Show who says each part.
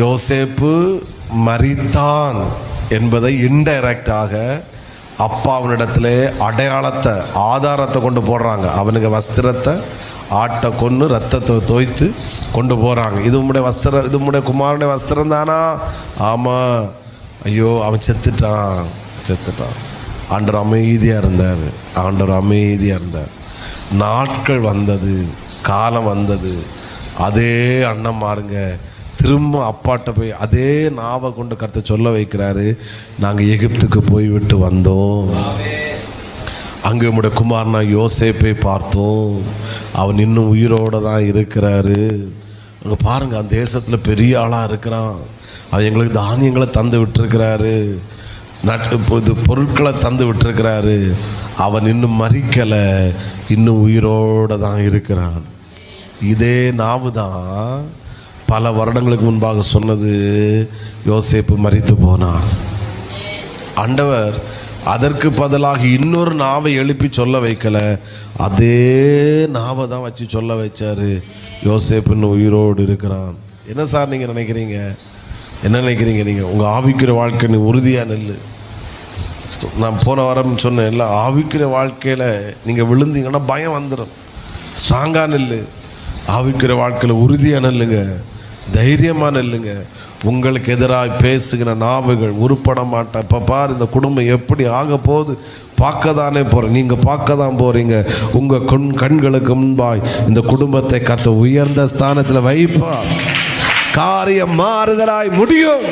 Speaker 1: யோசேப்பு மரித்தான் என்பதை இன்டைரக்டாக அப்பாவினிடத்திலே அடையாளத்தை ஆதாரத்தை கொண்டு போடுறாங்க. அவனுக்கு வஸ்திரத்தை ஆட்டை கொன்று ரத்தத்தை தோய்த்து கொண்டு போகிறாங்க இது உம்முடைய வஸ்திரம் இது உம்முடைய குமாரனுடைய வஸ்திரம் தானா ஆமாம் ஐயோ அவன் செத்துட்டான். செத்துட்டான். ஆண்டவர் அமைதியாக இருந்தார். ஆண்டவர் அமைதியாக இருந்தார். நாட்கள் வந்தது காலம் வந்தது. அதே அண்ணன் மாருங்க திரும்ப அப்பாட்ட போய் அதே நாவை கொண்டு கருத்தை சொல்ல வைக்கிறாரு. நாங்கள் எகிப்துக்கு போய்விட்டு வந்தோம். அங்கே நம்முடைய குமார்னா யோசேப்பை பார்த்தோம். அவன் இன்னும் உயிரோடு தான் இருக்கிறாரு. அங்கே பாருங்கள் அந்த தேசத்தில் பெரிய ஆளாக இருக்கிறான். அவன் எங்களுக்கு தானியங்களை தந்து விட்டுருக்கிறாரு. நட்டு இது பொருட்களை தந்து விட்டுருக்கிறாரு. அவன் இன்னும் மறிக்கலை இன்னும் உயிரோடு தான் இருக்கிறான். இதே நாவு தான் பல வருடங்களுக்கு முன்பாக சொன்னது யோசேப்பு மறித்து போனார். ஆண்டவர் அதற்கு பதிலாக இன்னொரு நாவை எழுப்பி சொல்ல வைக்கலை அதே நாவை தான் வச்சு சொல்ல வச்சார். யோசேப்புன்னு உயிரோடு இருக்கிறான். என்ன சார் நீங்கள் நினைக்கிறீங்க? என்ன நினைக்கிறீங்க நீங்கள் உங்கள் ஆவிக்கிற வாழ்க்கை நீ உறுதியாக நெல்லு. நான் போன வாரம் சொன்னேன் இல்லை ஆவிக்கிற வாழ்க்கையில் நீங்கள் விழுந்தீங்கன்னா பயம் வந்துடும் ஸ்ட்ராங்காக நெல்லு. ஆவிக்கிற வாழ்க்கையில் உறுதியாக நெல்லுங்க. தைரியமாக இல்லைங்க உங்களுக்கு எதிராக பேசுகிற நாவுகள் உருப்பட மாட்டேன் இப்போ பார் இந்த குடும்பம் எப்படி ஆக போகுது? பார்க்க தானே போகிறேன் நீங்கள் பார்க்க தான் போகிறீங்க உங்கள் கண் கண்களுக்கு முன்பாய் இந்த குடும்பத்தை கத்த உயர்ந்த ஸ்தானத்தில் வைப்பா காரியம் மாறுதலாய் முடியும்.